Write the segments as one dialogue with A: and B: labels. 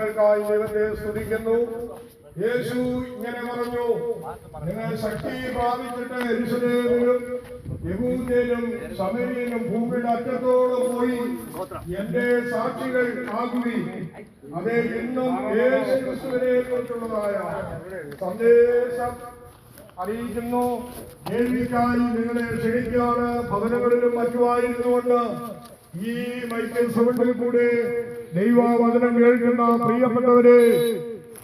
A: അനുഗ്രഹങ്ങൾക്കായി ദൈവത്തെ സ്തുതിക്കുന്നു. യേശു ഇങ്ങനെ പറഞ്ഞു നിങ്ങൾ ശക്തി പ്രാപിച്ചിട്ട് എരിശുദേവിലും യഹൂദയിലും സമരിയനും ഭൂമിയുടെ അറ്റത്തോളം പോയി എന്റെ സാക്ഷികൾ ആകുവി അതേ ഇന്നും യേശു ക്രിസ്തുവിനെ കുറിച്ചുള്ളതായ സന്ദേശം അറിയിക്കുന്നു. കേൾവിക്കായി നിങ്ങളെ ക്ഷണിക്കുകയാണ്. ഭവനങ്ങളിലും മറ്റുമായിരുന്നുകൊണ്ട് ഈ മൈക്കൽ സെമിറ്ററിൽ കൂടെ ദൈവവചനം കേൾക്കുന്ന പ്രിയപ്പെട്ടവരെ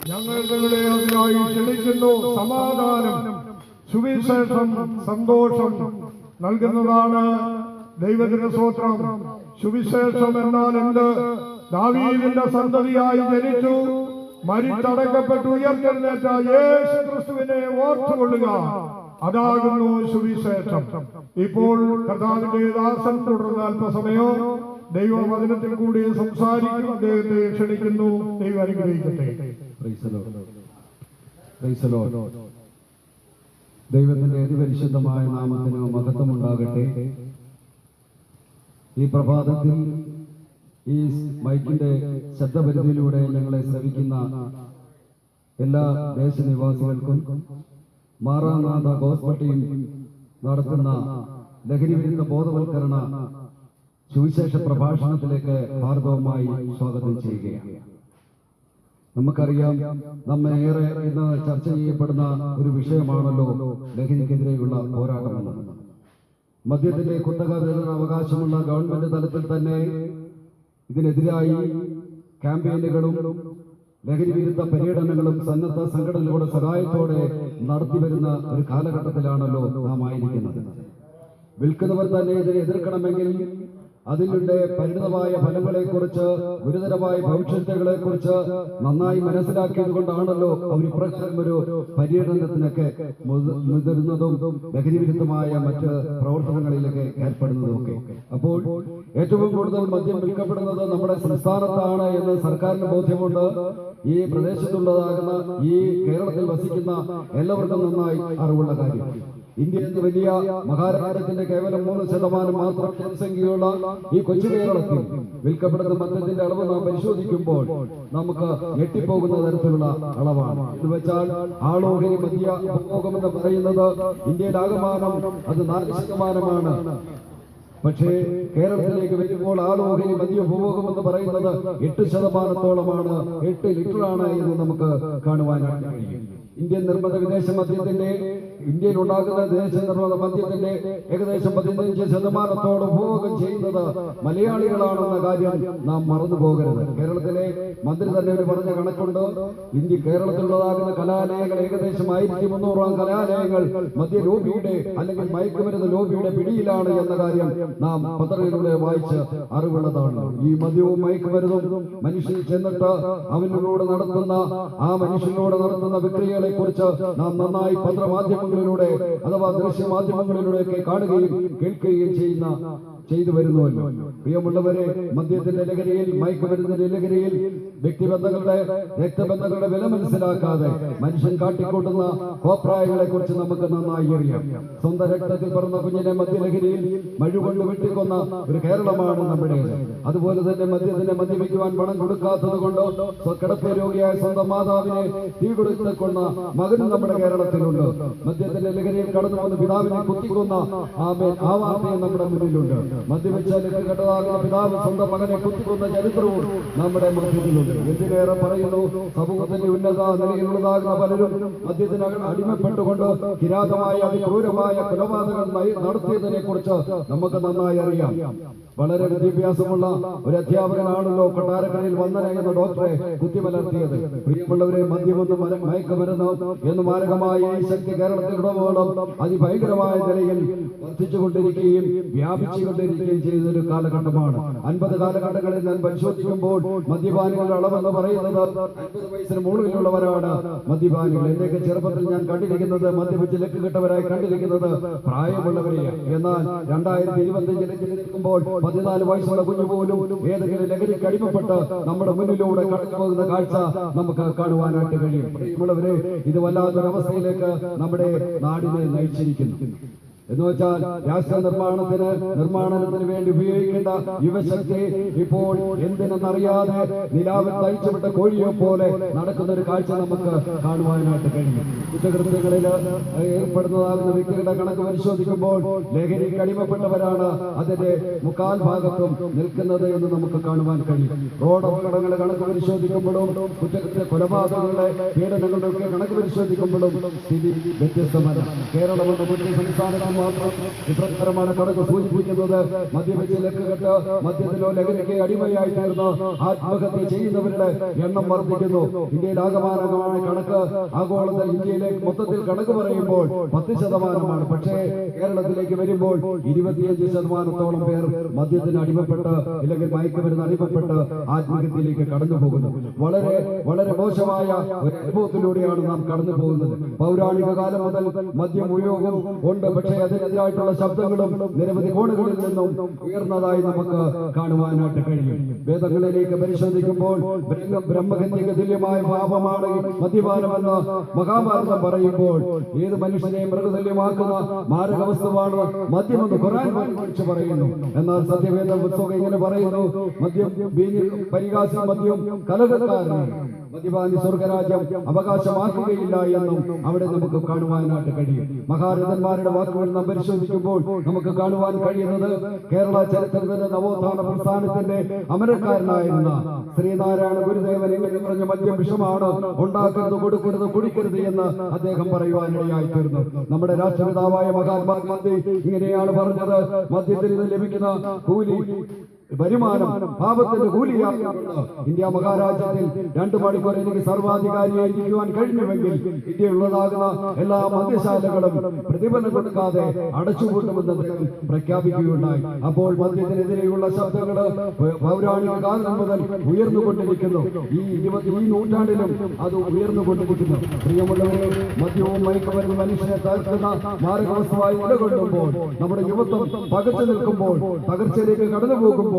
A: ഞങ്ങൾ നിങ്ങളെ അതിനായി ക്ഷണിക്കുന്നു സമാധാനം സുവിശേഷം സന്തോഷം നൽകുന്നതാണ് ദൈവത്തിന് സ്വത്രം സുവിശേഷം എന്നാൽ എന്ത്? ദാവീദിന്റെ സന്തതിയായി ജനിച്ചു മരിച്ചടക്കപ്പെട്ട് ഉയർത്തെഴുന്നേറ്റ യേശു ക്രിസ്തുവിനെ ഓർത്തുകൊള്ളുക. അതാകുന്നു സുവിശേഷം. ഇപ്പോൾ കർത്താവിന്റെ ദാസൻ തുടർന്ന് അല്പസമയം ദൈവവചനത്തിൽ കൂടി സംസാരിക്കും അദ്ദേഹത്തെ ക്ഷണിക്കുന്നു. ദൈവം അനുഗ്രഹിക്കട്ടെ.
B: ദൈവത്തിന്റെ അതിപരിശുദ്ധമായ നാമത്തിന് മഹത്വമുണ്ടാകട്ടെ. ഈ പ്രഭാതത്തിൽ ഈ മൈക്കിന്റെ ശബ്ദപരിധിയിലൂടെ ഞങ്ങളെ ശ്രവിക്കുന്ന എല്ലാ ദേശനിവാസികൾക്കും മാറാനാഥ ഗോസ്പട്ടിയും നടത്തുന്ന ലഹരി വിരുദ്ധ ബോധവൽക്കരണ സുവിശേഷ പ്രഭാഷണത്തിലേക്ക് ഭാർഗവമായി സ്വാഗതം ചെയ്യുകയാണ്. നമുക്കറിയാം നമ്മെ ഏറെ ഇന്ന് ചർച്ച ചെയ്യപ്പെടുന്ന ഒരു വിഷയമാണല്ലോ ലഹരിക്കെതിരെയുള്ള പോരാട്ടം മദ്യത്തിന്റെ കുത്തക വിതരണ അവകാശമുള്ള ഗവൺമെന്റ് തലത്തിൽ തന്നെ ഇതിനെതിരായി ക്യാമ്പയിനുകളും ലഹരി വിരുദ്ധ പര്യടനങ്ങളും സന്നദ്ധ സംഘടനകളുടെ സഹായത്തോടെ നടത്തിവരുന്ന ഒരു കാലഘട്ടത്തിലാണല്ലോ നാം ആയിരിക്കുന്നത്. വിൽക്കുന്നവർ തന്നെ ഇതിനെ എതിർക്കണമെങ്കിൽ അതിന്റെ പരിണിതമായ ഫലങ്ങളെക്കുറിച്ച് ഗുരുതരമായ ഭവിഷ്യത്തുകളെക്കുറിച്ച് നന്നായി മനസ്സിലാക്കിയത് കൊണ്ടാണല്ലോ അവർ ഇപ്രകാരം ഒരു പര്യടനത്തിനൊക്കെ മുതി- മുതിരുന്നതും ലഹരി വിരുദ്ധമായ മറ്റ് പ്രവർത്തനങ്ങളിലൊക്കെ ഏർപ്പെടുന്നതും ഒക്കെ അപ്പോൾ ഏറ്റവും കൂടുതൽ മദ്യം വിൽക്കപ്പെടുന്നത് നമ്മുടെ സംസ്ഥാനത്താണ് എന്ന് സർക്കാരിന് ബോധ്യമുണ്ട്. ഈ പ്രദേശത്തുള്ളതാകുന്ന ഈ കേരളത്തിൽ വസിക്കുന്ന എല്ലാവർക്കും നന്നായി അറിവുള്ള കാര്യം. ഇന്ത്യ എന്ന വലിയ മഹാരാജ്യത്തിന്റെ കേവലം മൂന്ന് ശതമാനം മാത്രം ജനസംഖ്യയുള്ള ഈ കൊച്ചു കേരളത്തിൽ വിൽക്കപ്പെടുന്ന മദ്യത്തിന്റെ അളവ് നാം പരിശോധിക്കുമ്പോൾ നമുക്ക് ഞെട്ടിപ്പോകുന്ന തരത്തിലുള്ള അളവാണ്. എന്ന് വെച്ചാൽ ആളോഹരി മദ്യ ഉപഭോഗം പറയുന്നത് ഇന്ത്യയുടെ ആകമാനം അത് നാല് ശതമാനമാണ്. പക്ഷേ കേരളത്തിലേക്ക് വരുമ്പോൾ ആളോഹരി മദ്യ ഉപഭോഗം എന്ന് പറയുന്നത് എട്ട് ശതമാനത്തോളമാണ് എട്ട് ലിറ്ററാണ് എന്ന് നമുക്ക് കാണുവാനായിട്ട് കഴിയും. ഇന്ത്യൻ നിർമ്മിത വിദേശ മദ്യത്തിന്റെ ഇന്ത്യയിൽ ഉണ്ടാകുന്ന വിദേശ നിർമ്മിത മദ്യത്തിന്റെ ഏകദേശം പതിനഞ്ച് ശതമാനത്തോട് ഉപഭോഗം ചെയ്യുന്നത് മലയാളികളാണെന്ന കാര്യം നാം മറന്നു പോകരുത്. കേരളത്തിലെ മന്ത്രി തന്നെ ഒരു പറഞ്ഞ കണക്കുണ്ട്. ഇന്ത്യ കേരളത്തിലുള്ളതാകുന്ന കലാലയങ്ങൾ ഏകദേശം ആയിരത്തി മുന്നൂറോളം കലാലയങ്ങൾ മദ്യ ലോബിയുടെ അല്ലെങ്കിൽ മയക്കുമരുന്ന് ലോബിയുടെ പിടിയിലാണ് എന്ന കാര്യം നാം പത്രങ്ങളിലൂടെ വായിച്ച് അറിവുള്ളതാണ്. ഈ മദ്യവും മയക്കുമരുന്നും മനുഷ്യൻ ചെന്നിട്ട് അവനിലൂടെ നടത്തുന്ന ആ മനുഷ്യനോട് നടത്തുന്ന വിക്രിയകളെ കുറിച്ച് നാം നന്നായി പത്രമാധ്യമങ്ങളിലൂടെ അഥവാ ദൃശ്യമാധ്യമങ്ങളിലൂടെയൊക്കെ കാണുകയും കേൾക്കുകയും ചെയ്യുന്ന ചെയ്തു വരുന്നുവല്ലോ. പ്രിയമുള്ളവരെ മദ്യത്തിന്റെ ലഹരിയിൽ മയക്കുമരുന്നിന്റെ ലഹരിയിൽ വ്യക്തിബന്ധങ്ങളുടെ രക്തബന്ധങ്ങളുടെ വില മനസ്സിലാക്കാതെ മനുഷ്യൻ കാട്ടിക്കൂട്ടുന്ന കോപ്രായങ്ങളെ കുറിച്ച് നമുക്ക് നന്നായി അറിയാം. സ്വന്തം രക്തത്തിൽ പറഞ്ഞ കുഞ്ഞിനെ മദ്യലഹരിയിൽ മഴുകൊണ്ട് വെട്ടിക്കൊന്ന ഒരു കേരളമാണ് നമ്മുടെ അതുപോലെ തന്നെ മദ്യത്തിന് മദ്യപിക്കുവാൻ പണം കൊടുക്കാത്തത് കൊണ്ട് കിടപ്പ് രോഗിയായ സ്വന്തം മാതാവിനെ തീ കൊടുത്ത് കൊന്ന മകൻ നമ്മുടെ കേരളത്തിലുണ്ട്. മദ്യത്തിന്റെ ലഹരിയിൽ കടന്നു വന്ന് പിതാവിനെ കുത്തിക്കൊന്ന ആ വാർത്തയും നമ്മുടെ മുന്നിലുണ്ട്. മദ്യപിച്ചാൽ മദ്യപിച്ച ലഹരികെട്ടതാകുന്ന പിതാവ് സ്വന്തം മകനെ കുത്തിക്കൊന്ന ചരിത്രവും നമ്മുടെ മധ്യത്തിലുണ്ട്. എന്തിനേറെ പറയുന്നു? സമൂഹത്തിന്റെ ഉന്നത നിലയിലുള്ളതാകുന്ന പലരും മദ്യത്തിന് അടിമപ്പെട്ടുകൊണ്ട് കിരാതമായ അതിക്രൂരമായ കൊലപാതകങ്ങൾ നയി- നടത്തിയതിനെ കുറിച്ച് നമുക്ക് നന്നായി അറിയാം. വളരെ വിദ്യാഭ്യാസമുള്ള ഒരു അധ്യാപകനാണല്ലോ കൊട്ടാരക്കരയിൽ വന്ദന എന്ന ഡോക്ടറെ കുത്തിമലർത്തിയത് പ്രിയമുള്ളവരെ മദ്യമെന്ന് മര- മയക്കുമരുന്ന് എന്ന് മാരകമായ ഈ ശക്തി കേരളത്തിലുടനീളം അതിഭയങ്കരമായ നിലയിൽ വർദ്ധിച്ചുകൊണ്ടിരിക്കുകയും വ്യാപിച്ചുകൊണ്ടിരിക്കുകയും ചെയ്ത ഒരു കാലഘട്ടമാണ് അൻപത് കാലഘട്ടങ്ങളിൽ ഞാൻ പരിശോധിക്കുമ്പോൾ മദ്യപാനികളുടെ അളവെന്ന് പറയുന്നത് അൻപത് വയസ്സിന് മുകളിലുള്ളവരാണ്. മദ്യപാനികൾ. എന്റെയൊക്കെ ചെറുപ്പത്തിൽ ഞാൻ കണ്ടിരിക്കുന്നത് മദ്യപിച്ച് ലക്ക് കെട്ടവരായി കണ്ടിരിക്കുന്നത് പ്രായമുള്ളവരെയാണ്. എന്നാൽ രണ്ടായിരത്തി ഇരുപത്തിയഞ്ചിലേക്ക് പതിനാല് വയസ്സുള്ള കുഞ്ഞു പോലും ഏതെങ്കിലും ലഹരി കടിമപ്പെട്ട് നമ്മുടെ മുന്നിലൂടെ കടന്നു പോകുന്ന കാഴ്ച നമുക്ക് കാണുവാനായിട്ട് കഴിയും. ഇത് വല്ലാത്തൊരവസ്ഥയിലേക്ക് നമ്മുടെ നാടിനെ നയിച്ചിരിക്കുന്നു. എന്ന് വെച്ചാൽ രാഷ്ട്ര നിർമ്മാണത്തിന് നിർമ്മാണത്തിന് വേണ്ടി ഉപയോഗിക്കേണ്ട യുവശക്തി ഇപ്പോൾ എന്തിനെന്നറിയാതെ നിലാവിൽ തയ്ച്ചുവിട്ട കോഴിയെ പോലെ നടക്കുന്ന ഒരു കാഴ്ച നമുക്ക് കാണുവാനായിട്ട് കഴിയും. കുറ്റകൃത്യങ്ങളിൽ ഏർപ്പെടുന്നതാകുന്ന വ്യക്തികളുടെ കണക്ക് പരിശോധിക്കുമ്പോൾ ലഹരി കടിമപ്പെട്ടവരാണ് അതിന്റെ മുക്കാൽ ഭാഗത്തും നിൽക്കുന്നത് എന്ന് നമുക്ക് കാണുവാൻ കഴിയും. റോഡ് അപകടങ്ങളുടെ കണക്ക് പരിശോധിക്കുമ്പോഴും കുറ്റകൃത്യ കൊലപാതകങ്ങളുടെ പീഡനങ്ങളുടെ ഒക്കെ കണക്ക് പരിശോധിക്കുമ്പോഴും സ്ഥിതി വ്യത്യസ്തമല്ല. കേരളമെന്ന മറ്റ് സംസ്ഥാനങ്ങൾ മാത്രം ഇപ്രകാരമാണ് കണക്ക് സൂചിപ്പിക്കുന്നത്. മദ്യപിച്ച് ലക്കുകെട്ട് മദ്യത്തിലോ ലഹരിക്ക് അടിമയായി തീർന്ന് ആത്മഹത്യ ചെയ്യുന്നവരുടെ എണ്ണം വർദ്ധിക്കുന്നു. ഇന്ത്യയിൽ ആകമാനകമായ കണക്ക് ആഗോളത്തിൽ ഇന്ത്യയിലെ മൊത്തത്തിൽ കണക്ക് പറയുമ്പോൾ പത്ത് ശതമാനമാണ്. പക്ഷേ കേരളത്തിലേക്ക് വരുമ്പോൾ ഇരുപത്തിയഞ്ച് ശതമാനത്തോളം പേർ മദ്യത്തിന് അടിമപ്പെട്ട് ഇല്ലെങ്കിൽ മയക്കുമരുന്ന് അടിമപ്പെട്ട് ആത്മഹത്യയിലേക്ക് കടന്നു പോകുന്നു. വളരെ വളരെ മോശമായ ഒരു അനുഭവത്തിലൂടെയാണ് നാം കടന്നു പോകുന്നത്. പൗരാണിക കാലം മുതൽ മദ്യം ഉപയോഗം ഉണ്ട്. പക്ഷേ അതിനെതിരായിട്ടുള്ള ശബ്ദങ്ങളും നിരവധി കോണുകളിൽ നിന്നും ഉയർന്നതായി നമുക്ക് കാണുവാനായിട്ട് കഴിയും. വേദങ്ങളിലേക്ക് പരിശോധിക്കുമ്പോൾ ബ്രഹ്മ- ബ്രഹ്മഹത്യക്ക് തുല്യമായ പാപമാണ് മദ്യപാനമെന്ന് മഹാഭാരതം പറയുമ്പോൾ ഏത് മനുഷ്യനെയും മൃഗതുല്യമാക്കുന്ന മാരകവസ്തുവാണ് മദ്യമെന്ന് ഖുറാൻ കുറിച്ച് പറയുന്നു. എന്നാൽ സത്യവേദ പുസ്തകം ഇങ്ങനെ പറയുന്നു മദ്യം പരിഹാസ മദ്യം കലകക്കാരനാണ് മദ്യപാനി സ്വർഗരാജ്യം അവകാശമാക്കുകയില്ല എന്നും അവിടെ നമുക്ക് കാണുവാനായിട്ട് കഴിയും. മഹാരഥന്മാരുടെ വാക്കുകൾ നാം പരിശോധിക്കുമ്പോൾ നമുക്ക് കാണുവാൻ കഴിയുന്നത് കേരള ചരിത്രത്തിന്റെ നവോത്ഥാന പ്രസ്ഥാനത്തിന്റെ അമരക്കാരനായിരുന്ന ശ്രീനാരായണ ഗുരുദേവൻ ഇങ്ങനെ പറഞ്ഞ മദ്യം വിഷമാണ് ഉണ്ടാക്കരുത് കൊടുക്കരുത് കുടിക്കരുത് എന്ന് അദ്ദേഹം പറയുവാനിടയായി തീർന്നു നമ്മുടെ രാഷ്ട്രപിതാവായ മഹാത്മാഗാന്ധി ഇങ്ങനെയാണ് പറഞ്ഞത്. മദ്യത്തിൽ നിന്ന് ലഭിക്കുന്ന കൂലി വരുമാനം പാപത്തിന്റെ കൂലിയാകുന്നുണ്ട് ഇന്ത്യ മഹാരാജ്യത്തിൽ രണ്ടു മണിക്കൂർ എനിക്ക് സർവാധികാരിയായിരിക്കുവാൻ കഴിഞ്ഞുവെങ്കിൽ ഇന്ത്യയിലുള്ളതാകുന്ന എല്ലാ മദ്യശാലകളും പ്രതിഫലം കൊടുക്കാതെ അടച്ചുപൂട്ടുമെന്ന് പ്രഖ്യാപിക്കുകയുണ്ടായി. അപ്പോൾ മദ്യത്തിനെതിരെയുള്ള ശബ്ദങ്ങൾ പൗരാണിക കാലം മുതൽ ഉയർന്നുകൊണ്ടിരിക്കുന്നു. ഈ ഇരുപത്തി ഈ നൂറ്റാണ്ടിലും അത് ഉയർന്നുകൊണ്ടിരിക്കുന്നു. പ്രിയമുള്ളവരെ മദ്യവും മയക്കുമരുന്ന് മനുഷ്യനെ തകർക്കുന്ന മാരകവസ്തുവായി നിലകൊള്ളുമ്പോൾ നമ്മുടെ യുവത്വം പകച്ചു നിൽക്കുമ്പോൾ തകർച്ചയിലേക്ക് കടന്നു പോകുമ്പോൾ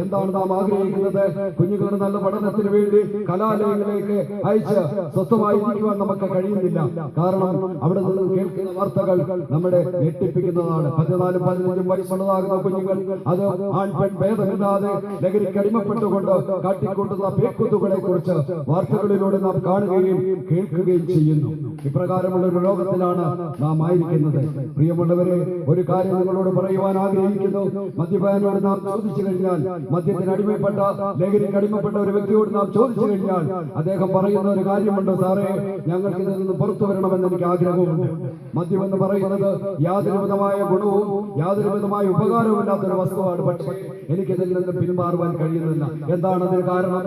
B: എന്താണ് നാം ആഗ്രഹിക്കുന്നത്? കുഞ്ഞുങ്ങളുടെ നല്ല പഠനത്തിന് വേണ്ടി കലാലയങ്ങളിലേക്ക് അയച്ച് സ്വസ്ഥമായി ഇരിക്കുവാൻ നമുക്ക് കഴിയുന്നില്ല. കാരണം അവിടെ നിന്ന് കേൾക്കുന്ന വാർത്തകൾ നമ്മുടെ ഞെട്ടിപ്പിക്കുന്നതാണ്. പതിനാലും പതിനഞ്ചും വയസ്സുള്ളതാകുന്ന കുഞ്ഞുങ്ങൾ. അത് ആൺ പെൺ ഭേദമില്ലാതെ ലഹരിക്കടിമപ്പെട്ടുകൊണ്ട് കാട്ടിക്കൊണ്ടുള്ള പേക്കുത്തുകളെ കുറിച്ച് വാർത്തകളിലൂടെ നാം കാണുകയും കേൾക്കുകയും ചെയ്യുന്നു. ഇപ്രകാരമുള്ള ഒരു ലോകത്തിലാണ് നാം ആയിരിക്കുന്നത്. പ്രിയമുള്ളവരെ ഒരു കാര്യം നിങ്ങളോട് പറയുവാൻ ആഗ്രഹിക്കുന്നു. മദ്യപാനോട് നാം ചോദിച്ചു കഴിഞ്ഞാൽ മദ്യത്തിന് അടിമപ്പെട്ട ലഹരിക്ക് അടിമപ്പെട്ട ഒരു വ്യക്തിയോട് നാം ചോദിച്ചു കഴിഞ്ഞാൽ അദ്ദേഹം പറയുന്ന ഒരു കാര്യമുണ്ട് സാറേ ഞങ്ങൾക്ക് ഇതിൽ നിന്ന് പുറത്തു വരണമെന്ന് എനിക്ക് ആഗ്രഹമുണ്ട്. മദ്യം എന്ന് പറയുന്നത് യാതൊരു വിധമായ ഗുണവും യാതൊരു വിധമായ ഉപകാരവും ഇല്ലാത്തൊരു വസ്തുവാണ്. പക്ഷേ എനിക്കിതിൽ നിന്ന് പിന്മാറുവാൻ കഴിയുന്നില്ല. എന്താണ് അതിന് കാരണം?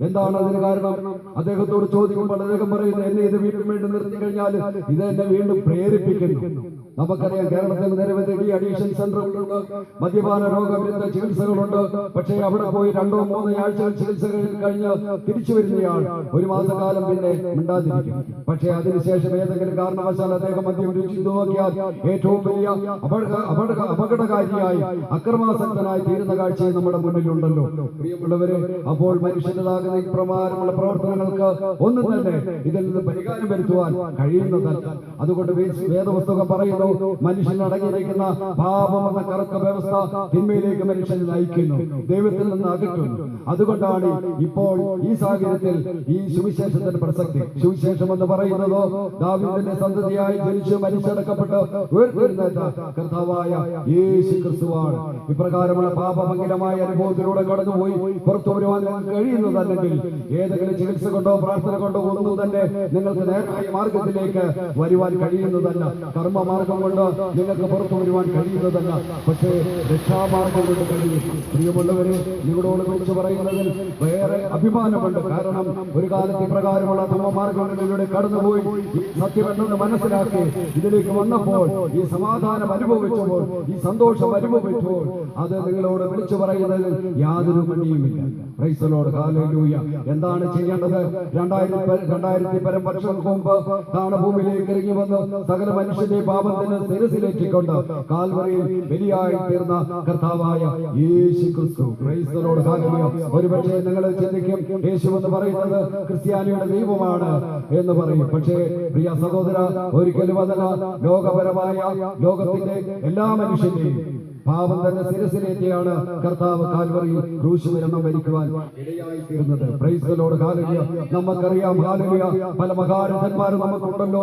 B: എന്താണ് അതിന് കാരണം? അദ്ദേഹത്തോട് ചോദിക്കുമ്പോൾ അദ്ദേഹം പറയുന്നത് എന്നെ ഇത് വീണ്ടും വീണ്ടും നിർത്തി കഴിഞ്ഞാൽ ഇത് എന്നെ വീണ്ടും പ്രേരിപ്പിക്കുന്നു. നമുക്കറിയാം കേരളത്തിൽ നിരവധി ഡി അഡീഷൻ സെന്ററുകളുണ്ട് മദ്യപാന രോഗവിരുദ്ധ ചികിത്സകളുണ്ട്. പക്ഷേ അവിടെ പോയി രണ്ടോ മൂന്നോ ആഴ്ചകൾ ചികിത്സകൾ കഴിഞ്ഞ് തിരിച്ചു വരുന്നയാൾ ഒരു മാസക്കാലം പിന്നെ മിണ്ടാതിരിക്കും. പക്ഷേ അതിനുശേഷം ഏതെങ്കിലും കാരണവശാൽ അദ്ദേഹം മദ്യം രുചിച്ചു നോക്കിയാൽ ഏറ്റവും വലിയ അപകട അപകട അപകടകാരിയായി അക്രമാസക്തനായി തീരുന്ന കാഴ്ചയും നമ്മുടെ മുന്നിലുണ്ടല്ലോ. പ്രിയമുള്ളവരെ അപ്പോൾ മനുഷ്യന്റെതാകുന്ന ഇപ്രകാരമുള്ള പ്രവർത്തനങ്ങൾക്ക് ഒന്നും തന്നെ ഇതിൽ നിന്ന് പരിഹാരം വരുത്തുവാൻ കഴിയുന്നതല്ല. അതുകൊണ്ട് വേദപുസ്തകം പറയുന്നു മനുഷ്യൻ അടങ്ങിയിരിക്കുന്ന പാപമെന്ന കറുത്ത വ്യവസ്ഥ തിന്മയിലേക്ക് മനുഷ്യനെ നയിക്കുന്നു. ദൈവത്തിൽ നിന്ന് അകറ്റുന്നു. അതുകൊണ്ടാണ് ഇപ്പോൾ ഈ സാഹചര്യത്തിൽ ഈ സുവിശേഷത്തിന്റെ പ്രസക്തി. സുവിശേഷം എന്ന് പറയുന്നതോ ദാവിദിന്റെ സന്തതിയായി ജനിച്ചു ഉയർത്തെഴുന്നേറ്റ കർത്താവായ യേശു ക്രിസ്തുവാണ് ഇപ്രകാരമുള്ള പാപമംഗലമായ അനുഭവത്തിലൂടെ കടന്നുപോയി പുറത്തു വരുവാൻ കഴിയുന്നതല്ലെങ്കിൽ ഏതെങ്കിലും ചികിത്സ കൊണ്ടോ പ്രാർത്ഥന കൊണ്ടോ ഒന്നും തന്നെ നിങ്ങൾക്ക് നേരായ മാർഗത്തിലേക്ക് വരുവാൻ കഴിയുന്നതല്ല. കർമ്മമാർഗം കൊണ്ട് നിങ്ങൾക്ക് പുറത്തു വരുവാൻ കഴിയുന്നതല്ല. പക്ഷേ രക്ഷാമാർഗം കൊണ്ട് കഴിയും. പ്രിയമുള്ളവരെ നിങ്ങളോട് വിളിച്ചു പറയുന്നതിൽ വേറെ അഭിമാനമുണ്ട്. കാരണം ഒരു കാലത്ത് ഇപ്രകാരമുള്ള ധർമ്മമാർഗങ്ങളിലൂടെ കടന്നുപോയി. സത്യമെന്നൊന്ന് മനസ്സിലാക്കി ഇതിലേക്ക് വന്നപ്പോൾ ഈ സമാധാനം അനുഭവിച്ചപ്പോൾ ഈ സന്തോഷം അനുഭവിച്ചപ്പോൾ അത് നിങ്ങളോട് വിളിച്ചു പറയുന്നതിൽ യാതൊരു ഹാലൂയ എന്താണ് ചെയ്യേണ്ടത്? രണ്ടായിരത്തി രണ്ടായിരത്തി പരം വർഷങ്ങൾക്ക് മുമ്പ് താണഭൂമിയിലേക്ക് ഇറങ്ങി വന്ന് സകല മനുഷ്യന്റെ പാപത്തിന് ശിരസിലേറ്റിക്കൊണ്ട് കാൽവറിയിൽ ബലിയായി തീർന്ന കർത്താവായ യേശു ക്രിസ്തു ഒരുപക്ഷെ നിങ്ങൾ ചിന്തിക്കും യേശു എന്ന് പറയുന്നത് ക്രിസ്ത്യാനിയുടെ ദൈവമാണ് എന്ന് പറയും. പക്ഷേ പ്രിയ സഹോദര ഒരിക്കലും അതല്ല. ലോകപരമായ ലോകത്തിന്റെ എല്ലാ മനുഷ്യന്റെയും പാപം തന്നെ ശിരസിലേറ്റിയാണ് കർത്താവ് കാൽവറി ക്രൂശ് മരണം വരിക്കുവാൻ ഇടയായി തീർന്നത് പ്രൈസ്തലോട് ഹാലലിയ നമുക്കറിയാം കാലിയ പല മഹാരഥന്മാരും നമുക്കുണ്ടല്ലോ.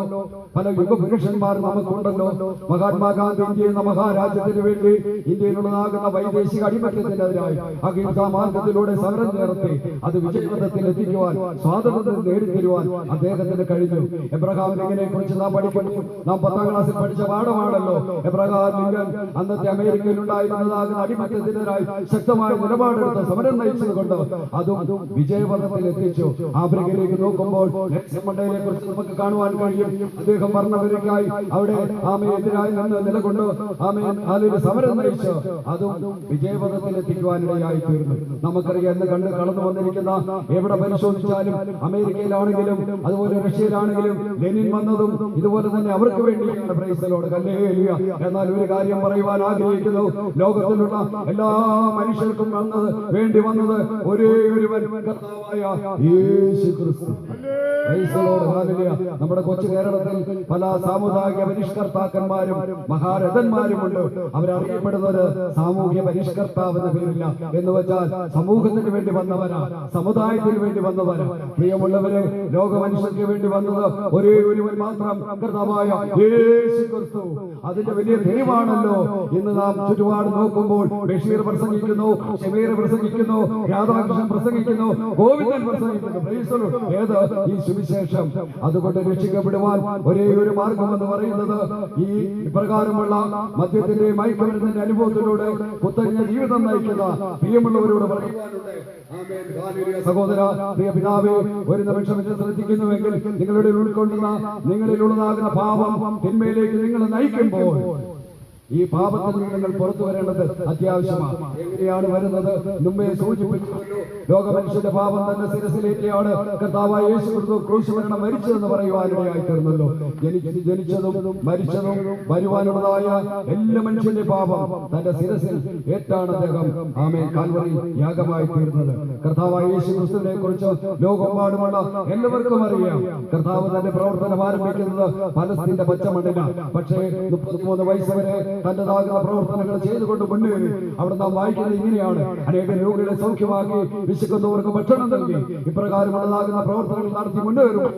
B: പല യുഗപുരുഷന്മാർ നമുക്കുണ്ടല്ലോ. മഹാത്മാഗാന്ധി ഇന്ത്യ എന്ന മഹാരാജ്യത്തിന് വേണ്ടി ഇന്ത്യയിലുള്ളതാകുന്ന വൈദേശിക അടിമറ്റത്തിനെതിരായി അഹിംസാ മാർഗത്തിലൂടെ സമരം നേരത്തെ അത് വിജയപഥത്തിൽ എത്തിക്കുവാൻ സ്വാതന്ത്ര്യം നേടിത്തരുവാൻ അദ്ദേഹത്തിന് കഴിഞ്ഞു. എബ്രഹാം ലിങ്കനെ കുറിച്ച് നാം പഠിക്കുന്നു. നാം പത്താം ക്ലാസ്സിൽ പഠിച്ച പാഠമാണല്ലോ. എബ്രഹാം ലിങ്കൻ അന്നത്തെ അമേരിക്കയിൽ ഉണ്ടായിരുന്നതാകുന്ന അടിമത്തത്തിനെതിരായി ശക്തമായ നിലപാടെടുത്ത് സമരം നയിച്ചത് കൊണ്ട് അതും വിജയപഥത്തിൽ എത്തിച്ചു ആഫ്രിക്കയിലേക്ക് നോക്കുമ്പോൾ മണ്ടേലയെ കുറിച്ച് നമുക്ക് കാണുവാൻ കഴിയും. അദ്ദേഹം ഭരണപരക്കായി അവിടെ ആമയെതിരായി നിന്ന് നിലകൊണ്ട്. ആമയെ അതിലൊരു സമരം നയിച്ചു. അതും വിജയപഥത്തിൽ എത്തിക്കുവാനിടയായി തീർന്നു നമുക്കറിയാം എന്ന് കണ്ട് കടന്നു വന്നിരിക്കുന്ന എവിടെ പരിശോധിച്ചാലും അമേരിക്കയിലാണെങ്കിലും അതുപോലെ റഷ്യയിലാണെങ്കിലും ലെനിൻ വന്നതും ഇതുപോലെ തന്നെ അവർക്ക് വേണ്ടിയാണ്. പ്രൈസലോട് കല്ലേലിയ എന്നാൽ ഒരു കാര്യം പറയുവാൻ ആഗ്രഹിക്കുന്നു. ലോകത്തിലുള്ള എല്ലാ മനുഷ്യർക്കും വന്നത് വേണ്ടി വന്നത് ഒരേ ഒരു കർത്താവായ. നമ്മുടെ കൊച്ചു കേരളത്തിൽ പല സാമുദായിക പരിഷ്കർത്താക്കന്മാരും മഹാരഥന്മാരും ഉണ്ട് അവരറിയപ്പെടുന്നത് സാമൂഹ്യ പരിഷ്കർത്താവ് എന്ന പേരില്ല. എന്ന് വെച്ചാൽ സമൂഹത്തിന് വേണ്ടി വന്നവരാ സമുദായത്തിന് വേണ്ടി വന്നവരാ. പ്രിയമുള്ളവരെ ലോക മനുഷ്യർക്ക് വേണ്ടി വന്നത് ഒരേ ഒരുവൻ മാത്രം കർത്താവായ അതിന്റെ വലിയ തെളിവാണല്ലോ ഇന്ന് നാം ചുറ്റുപാട് നോക്കുമ്പോൾ ബഷീർ പ്രസംഗിക്കുന്നു ഷമീർ പ്രസംഗിക്കുന്നു രാധാകൃഷ്ണൻ പ്രസംഗിക്കുന്നു ഗോവിന്ദൻ പ്രസംഗിക്കുന്നു. ഏത്? ഈ സുവിശേഷം. അതുകൊണ്ട് രക്ഷിക്കപ്പെടുവാൻ ഒരേ ഒരു മാർഗം എന്ന് പറയുന്നത് ഈ പ്രകാരമുള്ള മദ്യത്തിന്റെ മയക്കുമരുന്നിന്റെ അനുഭവത്തിലൂടെ പുത്തരിഞ്ഞ ജീവിതം നയിക്കുന്ന പ്രിയമുള്ളവരോട്. സഹോദര പ്രിയ പിതാവേ ഒരു നിമിഷം ശ്രദ്ധിക്കുന്നുവെങ്കിൽ നിങ്ങളുടെ ഉൾക്കൊള്ളുന്ന നിങ്ങളിലുള്ളതാകുന്ന പാപം തിന്മയിലേക്ക് നിങ്ങൾ നയിക്കുമ്പോൾ ഈ പാപത്തിൽ നിങ്ങൾ പുറത്തു വരേണ്ടത് അത്യാവശ്യമാണ്. എങ്ങനെയാണ് വരുന്നത്? മുമ്പേ സൂചിപ്പിച്ചുവല്ലോ ലോകമനുഷ്യന്റെ പാപം തന്നെ സിരസിലേറ്റിയാണ് കർത്താവായ ക്രൂശ് മരണം മരിച്ചതെന്ന് പറയുവാനിടയായി തീർന്നല്ലോ. ജനിച്ച് ജനിച്ചതും മരിച്ചതും വരുവാനുള്ളതായ എല്ലാ മനുഷ്യന്റെ പാപം തന്റെ സിരസിൽ ഏറ്റാണ് അദ്ദേഹം. ആമേ കാൽവറി യാഗമായി തീർന്നത്. കർത്താവായ യേശു ക്രിസ്തുവിനെ കുറിച്ച് ലോകമെമ്പാടുമുള്ള എല്ലാവർക്കും അറിയാം. കർത്താവ് തന്റെ പ്രവർത്തനം ആരംഭിക്കുന്നത് പലസ്തീന്റെ പച്ചമണ്ണിലാണ്. പക്ഷേ മുപ്പത്തിമൂന്ന് വയസ്സ് വരെ തന്റേതാകുന്ന പ്രവർത്തനങ്ങൾ ചെയ്തുകൊണ്ട് മുന്നേറി അവിടെ നാം വായിക്കുന്നത് ഇങ്ങനെയാണ്. അനേക രോഗികളെ സൗഖ്യമാക്കി വിശക്കുന്നവർക്ക് ഭക്ഷണം നൽകി. ഇപ്രകാരമുള്ളതാകുന്ന പ്രവർത്തനങ്ങൾ നടത്തി മുന്നേറുമ്പോൾ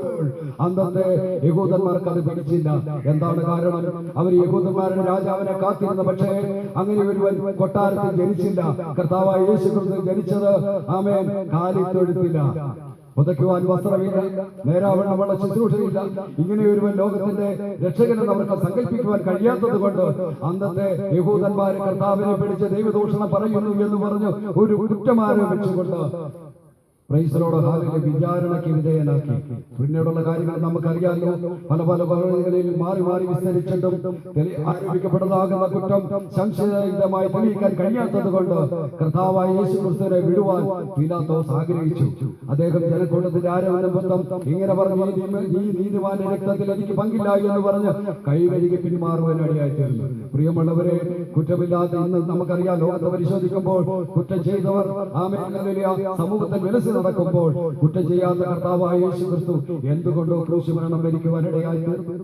B: അന്നത്തെ യഹൂദന്മാർക്ക് അത് പിടിച്ചില്ല. എന്താണ് കാരണം? അവർ യഹൂദന്മാരുടെ രാജാവിനെ കാത്തിരുന്ന പക്ഷേ അങ്ങനെ ഒരുവൻ കൊട്ടാരത്തിൽ ജനിച്ചില്ല. കർത്താവായ യേശു ജനിച്ചത് ആമേൻ കാലിൽ തൊഴുത്തില്ല. പുതയ്ക്കുവാൻ വസ്ത്രമില്ല നേരാവണ്ണമുള്ള ശുശ്രൂഷയില്ല. ഇങ്ങനെയൊരുവൻ ലോകത്തിന്റെ രക്ഷകനെന്ന് അവർക്ക് സങ്കല്പിക്കുവാൻ കഴിയാത്തത് കൊണ്ട് അന്നത്തെ യഹൂദന്മാരെ കർത്താവിനെ പിടിച്ച് ദൈവദൂഷണം പറയുന്നു എന്ന് പറഞ്ഞു ഒരു കുറ്റമാരോപിച്ചുകൊണ്ട് പ്രൈസലോട് ഹാലിലെ വിചാരണയ്ക്ക് വിധേയനാക്കി. പിന്നീടുള്ള കാര്യങ്ങൾ നമുക്കറിയാമല്ലോ പല പല പലകളിൽ മാറി മാറി വിസ്തരിച്ചിട്ടും ആരോപിക്കപ്പെട്ടതാകുന്ന കുറ്റം സംശയരഹിതമായി തെളിയിക്കാൻ കഴിയാത്തത് കൊണ്ട് കർത്താവായ യേശു ക്രിസ്തുവിനെ വിടുവാൻ പീലാത്തോസ് ആഗ്രഹിച്ചു. അദ്ദേഹം ജനക്കൂട്ടത്തിന്റെ ആരോപണം ഇങ്ങനെ പറഞ്ഞു "ഈ നീതിമാന്റെ രക്തത്തിൽ എനിക്ക് പങ്കില്ല എന്ന് പറഞ്ഞ് കൈ കഴുകി പിന്മാറുവാൻ അടിയായി തീർന്നു. പ്രിയമുള്ളവരെ കുറ്റമില്ലാതെ ഇന്ന് നമുക്കറിയാം ലോകത്തെ പരിശോധിക്കുമ്പോൾ കുറ്റം ചെയ്തവർ ആമേ സമൂഹത്തിൽ വിലസി നടക്കുമ്പോൾ കുറ്റം ചെയ്യാത്ത കർത്താവായ യേശു ക്രിസ്തു എന്തുകൊണ്ടോ ക്രൂശ് മരണം മരിക്കുവാൻ ഇടയായി തീർന്നു.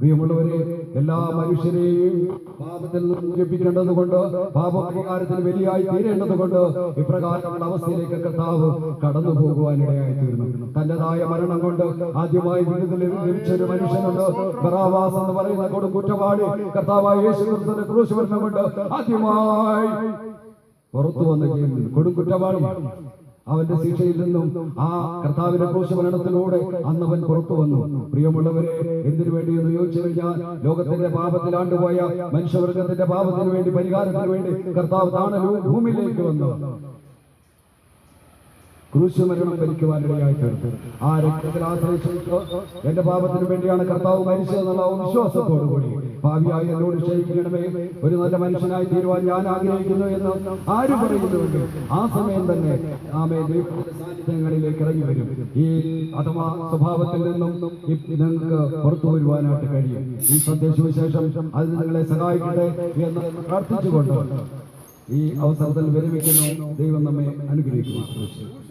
B: പ്രിയമുള്ളവരെ എല്ലാ മനുഷ്യരെയും പാപത്തിൽ മോചിപ്പിക്കേണ്ടത് കൊണ്ട് പാപപരിഹാരത്തിന് ബലിയായി തീരേണ്ടത് കൊണ്ട് ഇപ്രകാരമുള്ള അവസ്ഥയിലേക്ക് കർത്താവ് കടന്നു പോകുവാനിടയായി തീർന്നു. തന്റേതായ മരണം കൊണ്ട് ആദ്യമായി വിടുതൽ ലഭിച്ച ഒരു മനുഷ്യനുണ്ട്. ബറാവാസ് എന്ന് പറയുന്ന കൊടും കുറ്റവാളി കർത്താവായ യേശു ക്രിസ്തുവിന്റെ ക്രൂശ് മരണം കൊണ്ട് ആദ്യമായി പുറത്തു വന്ന കൊടും കുറ്റവാളി അവന്റെ ശിക്ഷയിൽ നിന്നും ആ കർത്താവിന്റെ ക്രൂശ് മരണത്തിലൂടെ അവൻ പുറത്തു വന്നു. പ്രിയമുള്ളവരെ എന്തിനു വേണ്ടി എന്ന് ചോദിച്ചു കഴിഞ്ഞാൽ ലോകത്തിന്റെ പാപത്തിൽ ആണ്ടുപോയ മനുഷ്യവർഗത്തിന്റെ പാപത്തിന് വേണ്ടി പരിഹാരത്തിന് വേണ്ടി കർത്താവ് താണ ഭൂമിയിലേക്ക് വന്നു. ക്രൂശമരണം ഭരിക്കുവാനിടയായിട്ട് ആ രക്തത്തിൽ ആശ്രയിച്ചു എന്റെ പാപത്തിന് വേണ്ടിയാണ് കർത്താവ് മരിച്ചതെന്നുള്ള വിശ്വാസത്തോടു കൂടി ഭാവിയായി എന്നോട് ക്ഷയിക്കണമേ ഒരു നല്ല മനുഷ്യനായി തീരുവാൻ ഞാൻ ആഗ്രഹിക്കുന്നു എന്ന് ആര് പറയുന്നുണ്ട് ആ സമയം തന്നെ ആമേ ദൈവങ്ങളിലേക്ക് ഇറങ്ങി വരും. ഈ അഥവാ സ്വഭാവത്തിൽ നിന്നും നിങ്ങൾക്ക് പുറത്തു വരുവാനായിട്ട് കഴിയും. ഈ സന്ദേശവിശേഷം അത് നിങ്ങളെ സഹായിക്കട്ടെ എന്ന് പ്രാർത്ഥിച്ചുകൊണ്ട് ഈ അവസരത്തിൽ വിരമിക്കുന്നു. ദൈവം നമ്മെ അനുഗ്രഹിക്കുന്നു